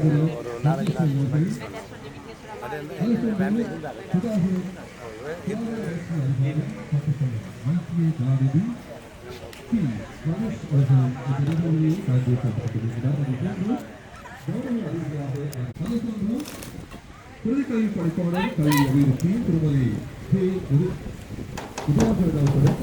ஒரு நாலஞ்சு நாள் அது வந்து ஃபேமிலி இருந்தாங்க கல்வி படிப்பாளர் கல்வி அபிவிருத்தி திருமதி கே. உது- உதயாபுரம்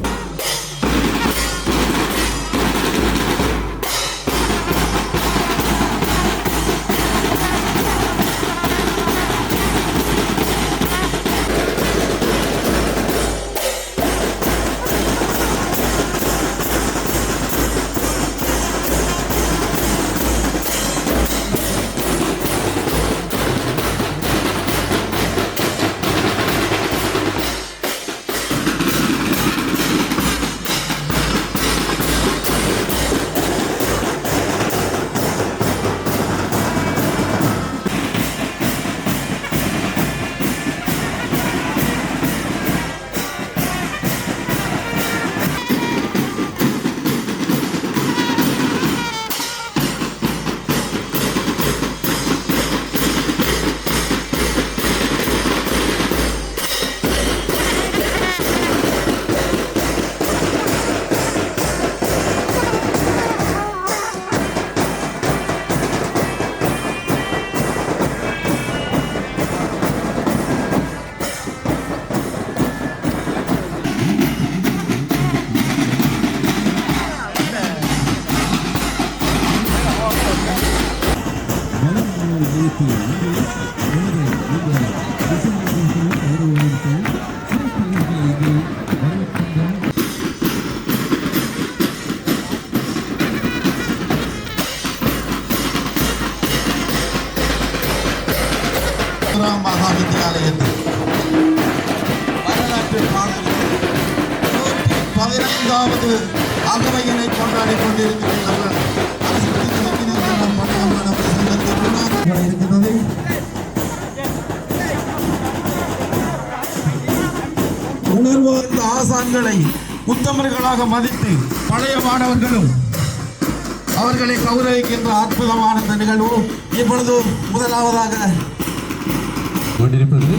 ஆசான்களை உத்தமர்களாக மதித்து பழைய மாணவர்களும் அவர்களை கௌரவிக்கின்ற அற்புதமான இந்த நிகழ்வு இப்பொழுது முதலாவதாக கொண்டிருப்பது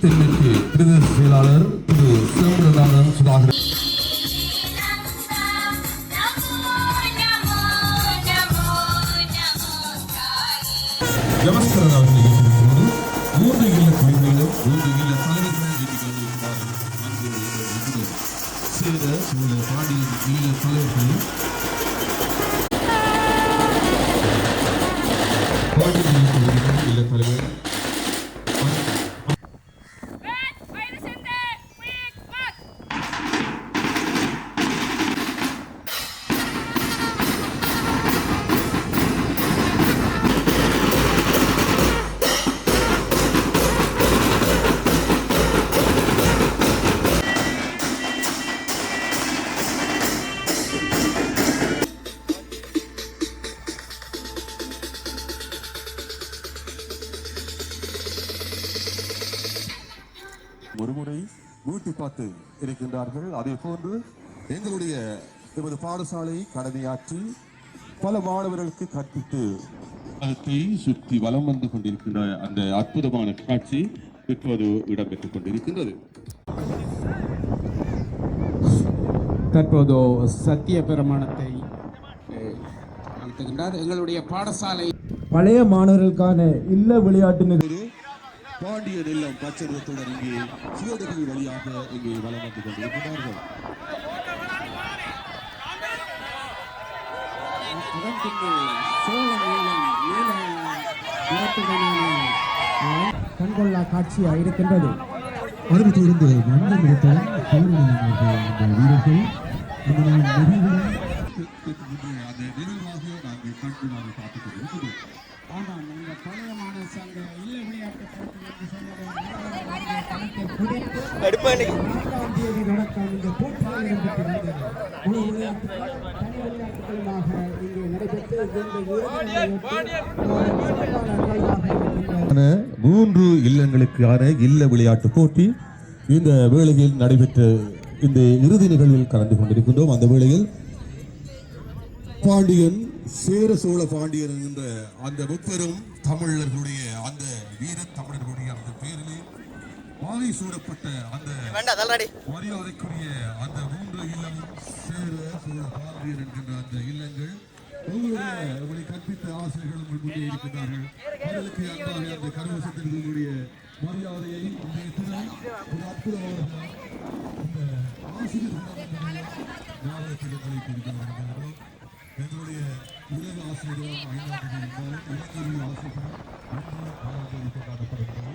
தென்மேற்கு பிரதேச செயலாளர் திரு சிவபிரதானன் சுதாகர் நமஸ்காரம் மூன்று இல்ல குழந்தைகளும் மூன்று இல்ல சேர பாடி நீங்கள் தலைவர்கள் எங்களுடைய எமது பாடசாலை கடமையாற்றி பல மாணவர்களுக்கு கற்பித்து சுற்றி வலம் வந்து கொண்டிருக்கின்ற அந்த அற்புதமான காட்சி இப்போது இடம்பெற்றுக் கொண்டிருக்கின்றது. தற்போது சத்திய பிரமாணத்தை நடத்துகின்றார் எங்களுடைய பாடசாலை பழைய மாணவர்களுக்கான இல்ல விளையாட்டு நிகழ்ச்சி பாண்டிய நெல்லம் பச்சரித்துடன் இங்கே சிவகங்கை வழியாக இங்கே வலம் வந்து கொண்டிருக்கிறார்கள். அதன் பின்பு சோழ நீளம் நீல கண்கொள்ளா காட்சியாக இருக்கின்றது. நிறத்துடன் பௌர்ணமியினர்கள் இந்த வீரர்கள் அந்த நினைவாக நாங்கள் கண்கூடாக பார்த்துக் கொண்டிருக்கிறோம். ஆமாம் இந்த சங்க இல்ல விளையாட்டு நடக்கும் இந்த போட்டியில் தனி இங்கே நடைபெற்று இந்த இறுதியாக மூன்று இல்லங்களுக்கான இல்ல விளையாட்டு போட்டி இந்த வேளையில் நடைபெற்ற இந்த இறுதி நிகழ்வில் கலந்து கொண்டிருக்கின்றோம். அந்த வேளையில் பாண்டியன் சேர சோழ பாண்டியன் என்ற அந்த முப்பெரும் தமிழர்களுடைய அந்த வீர தமிழர்களுடைய அந்த பேரிலே மாலை சூடப்பட்ட அந்த மரியாதைக்குரிய அந்த மூன்று இல்லம் சேர சோழ பாண்டியன் என்கின்ற அந்த இல்லங்கள் உங்களை கற்பித்த ஆசிரியர்கள் உங்கள் முன்னே இருக்கின்றார்கள் அவர்களுக்கு அன்பாக அந்த கரவசத்தில் உங்களுடைய மரியாதையை இன்றைய தினம் ஒரு அற்புதமான இந்த ஆசிரியர்கள் ஞாபகத்தில் உங்களை கொடுக்கிறார்கள் எங்களுடைய உலக ஆசிரியரும் ஐந்தாம் தேதி இருந்தாலும் இலங்கை ஆசிரியரும் இன்று ஆறாம் தேதி கொண்டாடப்படுகிறது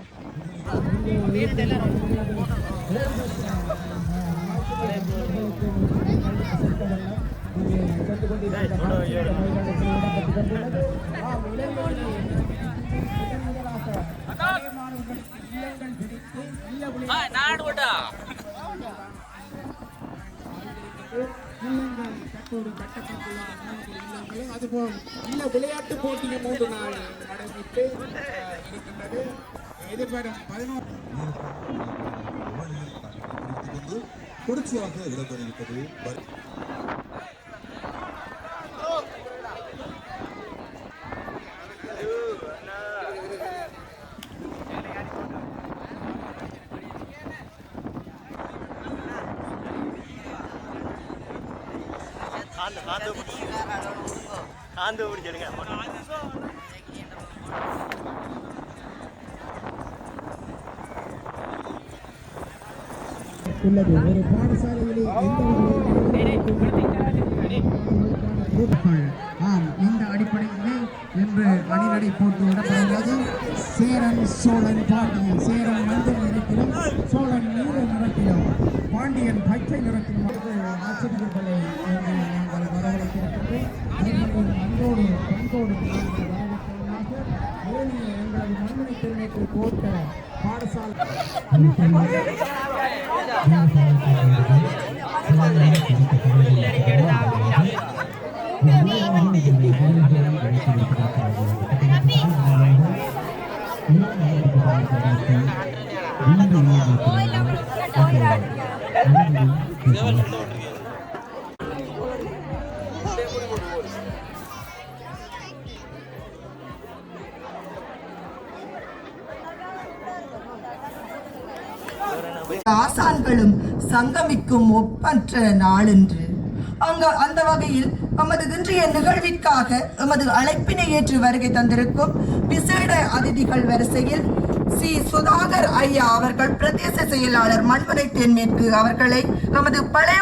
நாடு விட்டா அதுபோல் இல்ல விளையாட்டு போட்டியும் மூன்று நாள் நடைபெற்று இருக்கின்றது எதிர்வரும் பதினோரு குறிச்சியாக தொடர்ச்சியாக இடம்பெறிருப்பது வரி உள்ளது ஒரு பாடசாலையிலே ஆம் இந்த அடிப்படையிலே இன்று அணிநடை போட்டு இடம்பெறுகிறது சேரன் சோழன் பாண்டியன் சேரன் மஞ்சள் நிறத்திலும் சோழன் நீல நிறத்திலும் பாண்டியன் பச்சை நிறத்திலும் ஆசிரியர்களை நாங்கள் வரவழைத்திருக்கின்றோம் அன்போடு பண்போடு எங்களது மண்மனை பெருமைக்கு போட்ட பாடசாலை ഇതേ വല്ല சங்கமிக்கும் ஒப்பற்ற நாளென்று. அங்க அந்த வகையில் நமது இன்றைய நிகழ்விற்காக எமது அழைப்பினை ஏற்று வருகை தந்திருக்கும் விசேட அதிதிகள் வரிசையில் சி. சுதாகர் ஐயா அவர்கள் பிரதேச செயலாளர் மண்முனை தென்மேற்கு அவர்களை நமது பழைய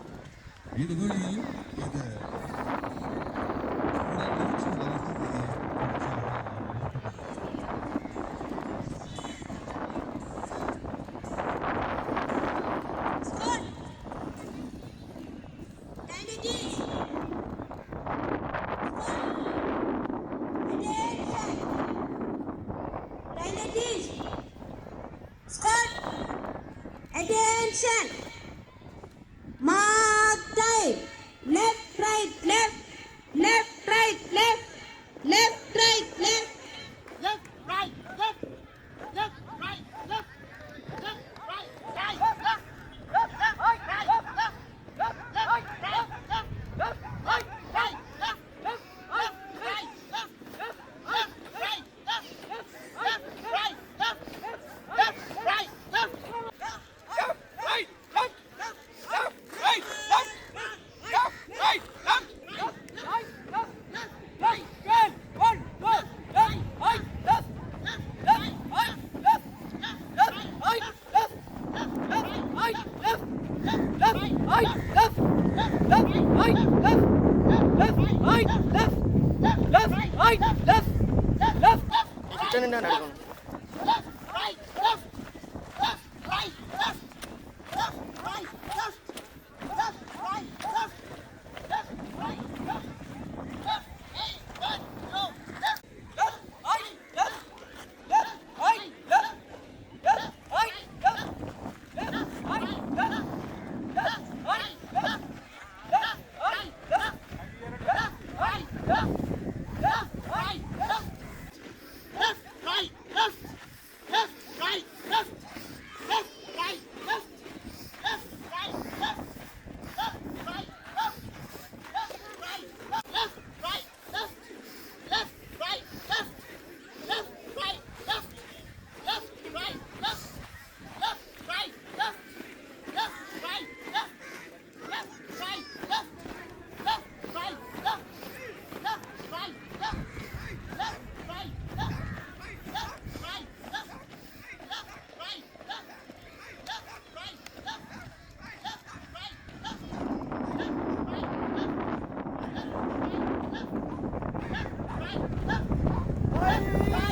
は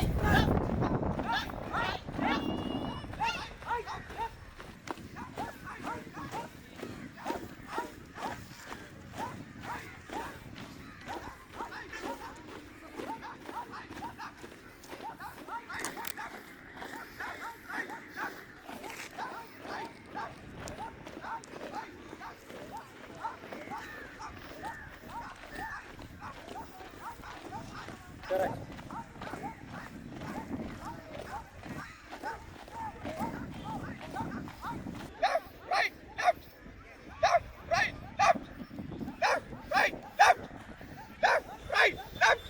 い。right, left,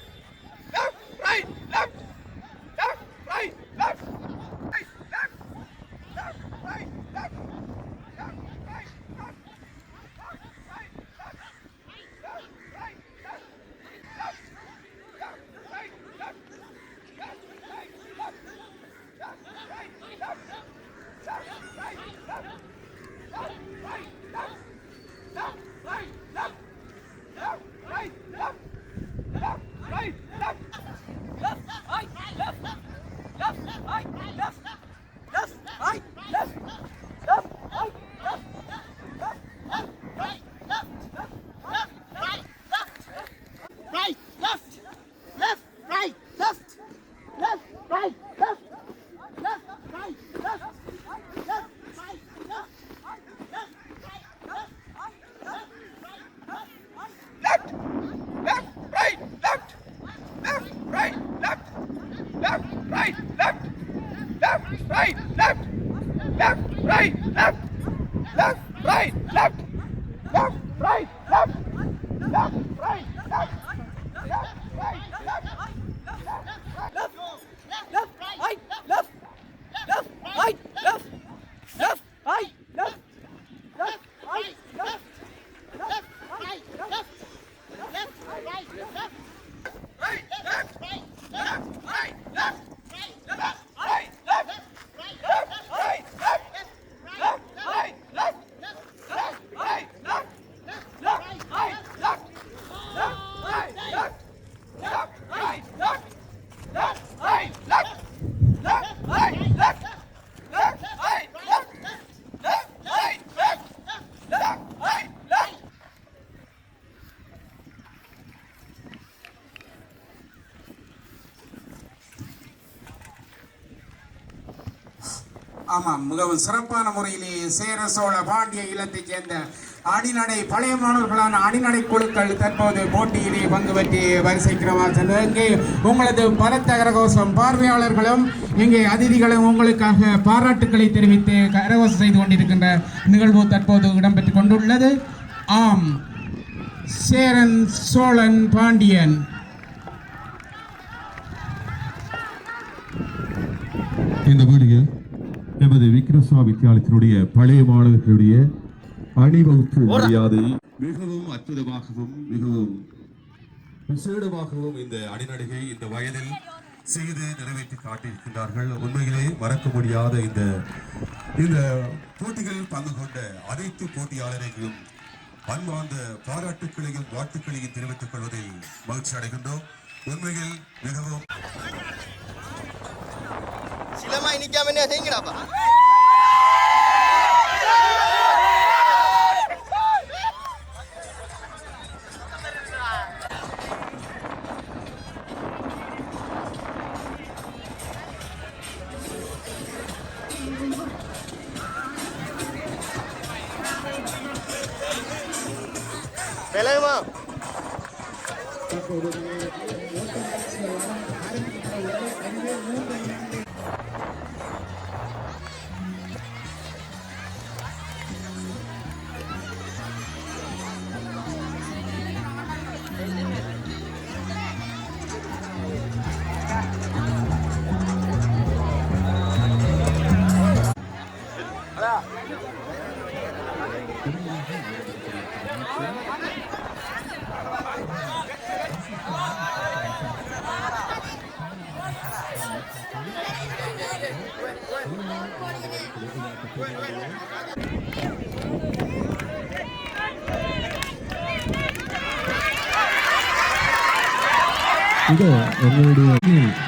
ஆமாம் மிகவும் சிறப்பான முறையிலே சேர சோழ பாண்டிய இல்லத்தைச் சேர்ந்த அணிநடை பழைய மாணவர்களான அணிநடை குழுக்கள் தற்போது போட்டியிலே பங்கு பெற்று வரிசைக்கிறமாக சென்று இங்கே உங்களது பலத்த கரகோஷம் பார்வையாளர்களும் இங்கே அதிதிகளும் உங்களுக்காக பாராட்டுக்களை தெரிவித்து கரகோஷம் செய்து கொண்டிருக்கின்ற நிகழ்வு தற்போது இடம்பெற்றுக் கொண்டுள்ளது. ஆம் சேரன் சோழன் பாண்டியன். இந்த வீடியோ எமது விக்ரசா வித்தியாலயத்தினுடைய பழைய மாணவர்களுடைய அணிவகுப்பு மரியாதை மிகவும் அற்புதமாகவும் மிகவும் விசேடமாகவும் இந்த அணிநடிகை இந்த வயதில் செய்து நிறைவேற்றி காட்டியிருக்கின்றார்கள். உண்மையிலே மறக்க முடியாத இந்த இந்த போட்டிகளில் பங்கு கொண்ட அனைத்து போட்டியாளரையும் அன்பார்ந்த பாராட்டுக்களையும் வாழ்த்துக்களையும் தெரிவித்துக் கொள்வதில் மகிழ்ச்சி அடைகின்றோம். உண்மையில் மிகவும் சிலமா இன்னைக்கு அவனே செய்யுங்கடாப்பா Beleza, irmão? 이거 연결되어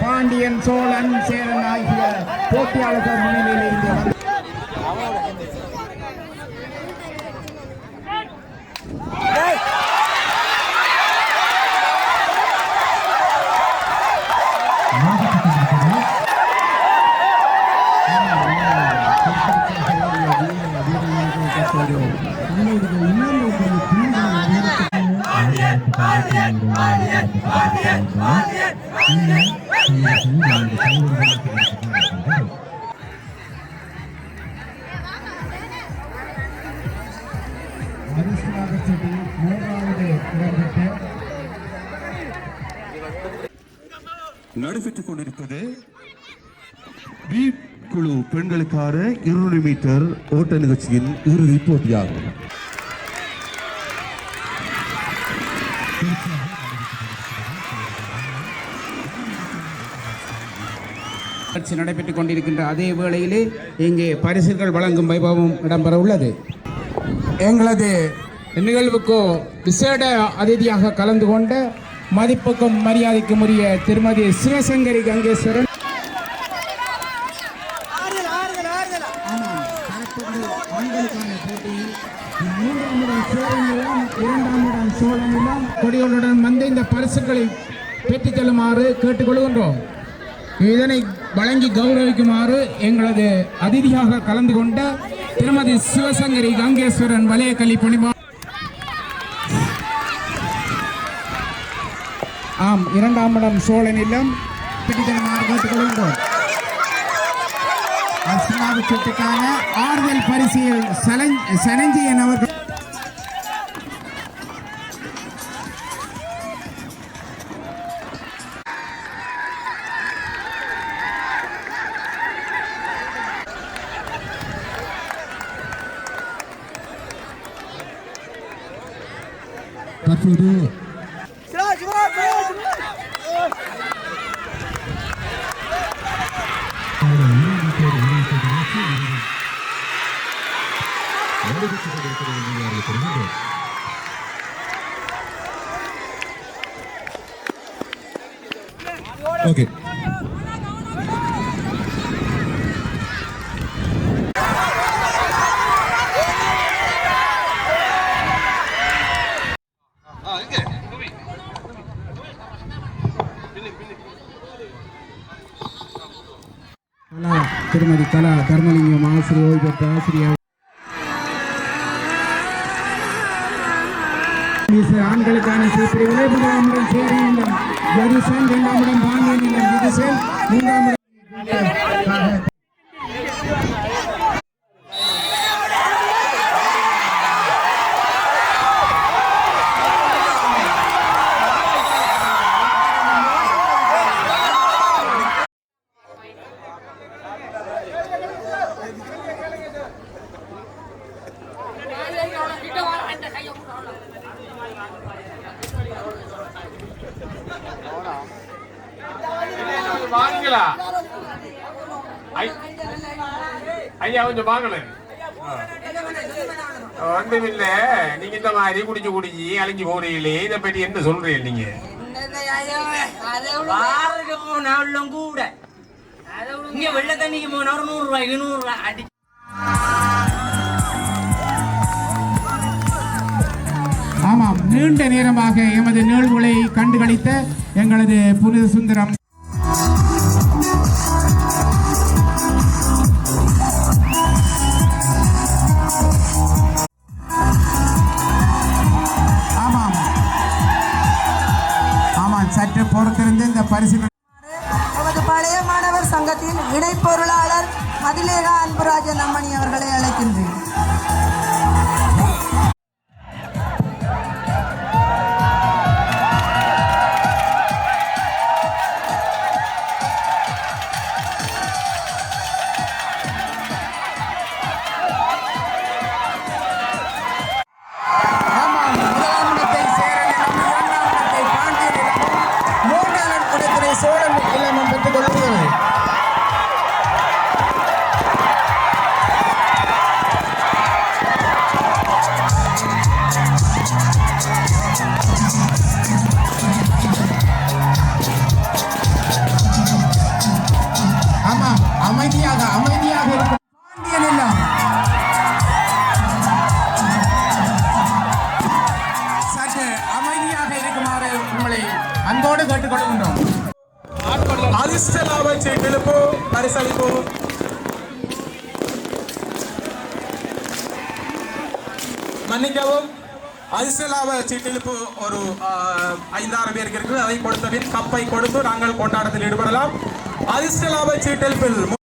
பாண்டியன் சோழன் சேரன் ஆகிய போட்டியாளர்கள் முன்னிலையில் இருந்து வந்து அதிர்ஷ்டமாக சுட்டி மூன்றாவது இடம்பெற்ற நடைபெற்றுக் கொண்டிருப்பது பி குழு பெண்களுக்கான இருநூறு மீட்டர் ஓட்ட நிகழ்ச்சியின் இறுதிப் போட்டியாகும். நிகழ்ச்சி நடைபெற்றுக் கொண்டிருக்கின்ற அதே வேளையிலே இங்கே பரிசுகள் வழங்கும் வைபவம் இடம்பெற உள்ளது. எங்களது நிகழ்வுக்கு விசேட அதிதியாக கலந்து கொண்ட மதிப்புக்கும் மரியாதைக்கும் உரிய திருமதி சிவசங்கரி கங்கேஸ்வரன். கொடிகளுடன் வந்து இந்த பரிசுகளை பெற்றுச் செல்லுமாறு கேட்டுக்கொள்கின்றோம். இதனை வழங்கி கௌரவிக்குமாறு எங்களது அதிதியாக கலந்து கொண்ட திருமதி சிவசங்கரி கங்கேஸ்வரன் வலய புனிமா ஆம் இரண்டாம் இடம் சோழனிலும் பெற்றுச் பிடித்தனமாக கேட்டுக்கொள்கின்றோம் அஸ்மாவுக்கான ஆறுதல் பரிசில் சனஞ்சியன் அவர்கள் திருமதி கலா தர்மலிங்கம் ஆசிரியர் ஓய்வு பெற்ற ஆசிரியர். ஆண்களுக்கான சீப்பிரி விளையாட்டு முதலாம் சேரனிடம் ஜெருசன் இரண்டாம் இடம் பாண்டியனிடம் விதுசன் மூன்றாம் வாங்கிக்கலாம் ஐயா கொஞ்சம் வாங்கணும் வந்து நீங்க இந்த மாதிரி குடிச்சு குடிச்சு அழிஞ்சு போறீங்களே இதை பத்தி என்ன சொல்றீங்க நீங்க? போனா உள்ளம் கூட. இங்க வெள்ள தண்ணிக்கு போனா நூறு ரூபாய் நூறு ரூபாய் அடி ஆமாம் நீண்ட நேரமாக எமது நிகழ்வுகளை கண்டுகளித்த எங்களது புனித சுந்தரம் சிற்றிழுப்பு ஒரு ஐந்தாறு பேருக்கு இருக்குது. அதை கொடுத்த பின் கப்பை கொடுத்து நாங்கள் கொண்டாட்டத்தில் ஈடுபடலாம். அதிர்ஷ்ட சீட்டெழுப்பில்